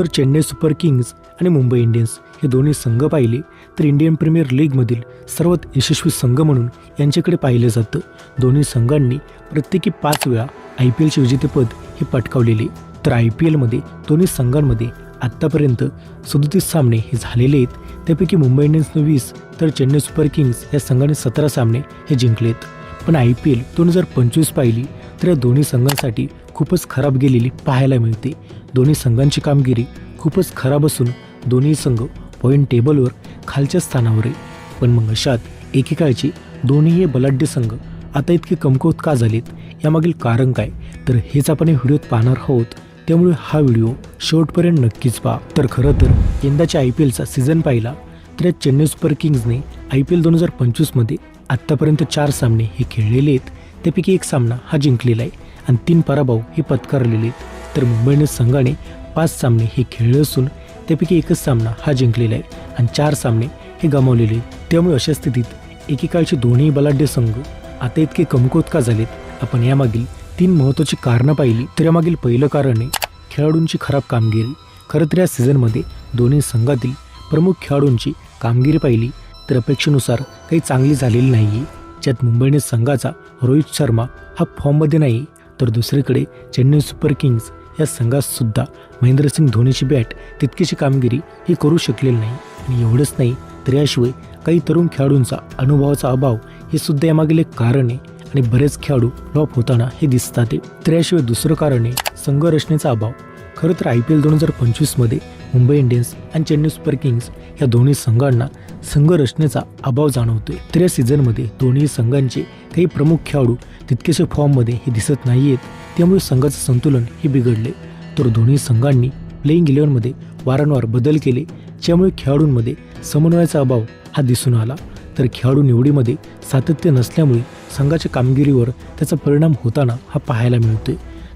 तर Chennai super kings आणि Mumbai Indians हे दोन्ही संघ पाहिले तर इंडियन प्रीमियर लीगमधील सर्वात यशस्वी संघ म्हणून यांच्याकडे पाहिलं जातं. दोन्ही संघांनी प्रत्येकी पाच वेळा आय पी एलचे विजेतेपद हे पटकावलेले. तर आय पी एलमध्ये दोन्ही संघांमध्ये आत्तापर्यंत सदोतीस सामने हे झालेले आहेत. त्यापैकी मुंबई इंडियन्सने वीस तर चेन्नई सुपर किंग्ज या संघाने सतरा सामने हे जिंकलेत. पण आय पी एल दोन हजार पंचवीस पाहिली तर या दोन्ही संघांसाठी खूपच खराब गेलेली पाहायला मिळते. दोन्ही संघांची कामगिरी खूपच खराब असून दोन्ही संघ पॉईंट टेबलवर खालच्या स्थानावर आहे. पण मग अशात एकेकाळचे दोन्ही हे बलाढ्य संघ आता इतके कमकुवत का झालेत? यामागील कारण काय? तर हेच आपण व्हिडिओत पाहणार आहोत. त्यामुळे हा व्हिडिओ शेवटपर्यंत नक्कीच पहा. तर खरं तर यंदाच्या आय पी एलचा सीझन पाहिला तर या चेन्नई सुपर किंग्जने आय पी एल दोन हजार पंचवीसमध्ये आत्तापर्यंत चार सामने हे खेळलेले आहेत. त्यापैकी एक सामना हा जिंकलेला आहे. आणि तीन पराभव हे पत्कारलेले आहेत. तर मुंबई इंडियन्स संघाने पाच सामने हे खेळले असून त्यापैकी एकच सामना हा जिंकलेला आहे आणि चार सामने हे गमावलेले त्यामुळे अशा स्थितीत एकेकाळचे दोन्ही बलाढ्य संघ आता इतके कमकुवत का झालेत? आपण यामागील तीन महत्त्वाची कारणं पाहिली. तर यामागील पहिलं कारण आहे खेळाडूंची खराब कामगिरी. खरं तर या सीझनमध्ये दोन्ही संघातील प्रमुख खेळाडूंची कामगिरी पाहिली. तर अपेक्षेनुसार काही चांगली झालेली नाही आहे ज्यात मुंबई इंडियन्स संघाचा रोहित शर्मा हा फॉर्ममध्ये नाही. तर दुसरीकडे चेन्नई सुपर किंग्ज या संघातसुद्धा महेंद्रसिंग धोनीची बॅट तितकीशी कामगिरी ही करू शकलेली नाही. आणि एवढंच नाही तर याशिवाय काही तरुण खेळाडूंचा अनुभवाचा अभाव हे सुद्धा यामागील एक कारण आहे आणि बरेच खेळाडू फ्लॉप होताना हे दिसतात तर याशिवाय दुसरं कारण आहे संघरचनेचा अभाव. खरं तर आय पी एल दोन हजार पंचवीसमध्ये मुंबई इंडियन्स आणि चेन्नई सुपर किंग्स या दोन्ही संघांना संघ रचनेचा अभाव जाणवतोय. तर या सीझनमध्ये दोन्ही संघांचे काही प्रमुख खेळाडू तितकेसे फॉर्ममध्ये हे दिसत नाही आहेत त्यामुळे संघाचं संतुलन हे बिघडले तर दोन्ही संघांनी प्लेईंग इलेव्हनमध्ये वारंवार बदल केले ज्यामुळे खेळाडूंमध्ये समन्वयाचा अभाव हा दिसून आला. तर खेळाडू निवडीमध्ये सातत्य नसल्यामुळे संघाच्या कामगिरीवर त्याचा परिणाम होताना हा पाहायला मिळतोय.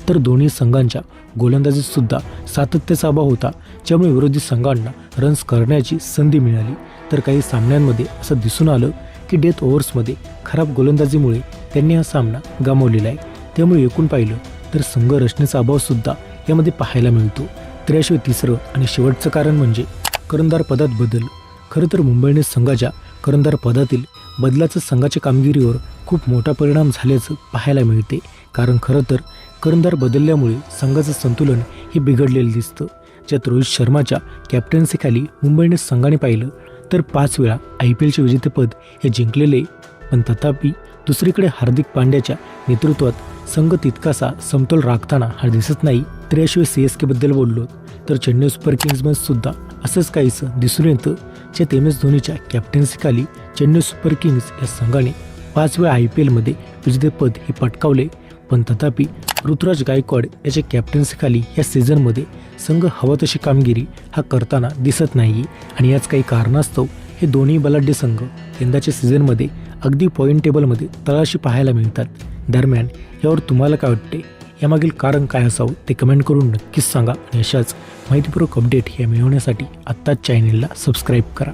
तर दोन्ही संघांच्या गोलंदाजीत सुद्धा सातत्याचा अभाव होता. ज्यामुळे विरोधी संघांना रन्स करण्याची संधी मिळाली. तर काही सामन्यांमध्ये असं दिसून आलं की डेथ ओव्हर्समध्ये खराब गोलंदाजीमुळे त्यांनी हा सामना गमावलेला आहे. त्यामुळे एकूण पाहिलं तर संघ रचनेचा अभावसुद्धा यामध्ये पाहायला मिळतो. तर तिसरं आणि शेवटचं कारण म्हणजे करंदार पदात बदल. खरं तर मुंबईने संघाच्या करंदार पदातील बदलाचं संघाच्या कामगिरीवर खूप मोठा परिणाम झाल्याचं पाहायला मिळते. कारण खरं तर कर्णधार बदलल्यामुळे संघाचं संतुलन हे बिघडलेलं दिसतं. ज्यात रोहित शर्माच्या कॅप्टन्सीखाली मुंबईने संघाने पाहिलं तर पाच वेळा आय पी एलचे विजेतेपद हे जिंकलेले. पण तथापि दुसरीकडे हार्दिक पांड्याच्या नेतृत्वात संघ तितकासा समतोल राखताना हा दिसत नाही. तर याशिवाय सी एस केबद्दल बोललो तर चेन्नई सुपर किंग्जमध्ये सुद्धा असंच काहीसं दिसून येतं ज्यात एम एस धोनीच्या कॅप्टन्सीखाली चेन्नई सुपर किंग्ज या संघाने पाच वेळा आय पी एलमध्ये विजेतेपद हे पटकावले. पण तथापि ऋतुराज गायकवाड याच्या कॅप्टन्सीखाली या सीझनमध्ये संघ हवा तशी कामगिरी हा करताना दिसत नाही आणि याच काही कारणास्तव हे दोन्ही बलाढ्य संघ यंदाच्या सीझनमध्ये अगदी पॉईंट टेबलमध्ये तळाशी पाहायला मिळतात. दरम्यान यावर तुम्हाला काय वाटते? यामागील कारण काय असावं ते कमेंट करून नक्कीच सांगा आणि अशाच माहितीपूर्वक अपडेट हे मिळवण्यासाठी आत्ताच चॅनेलला सबस्क्राईब करा.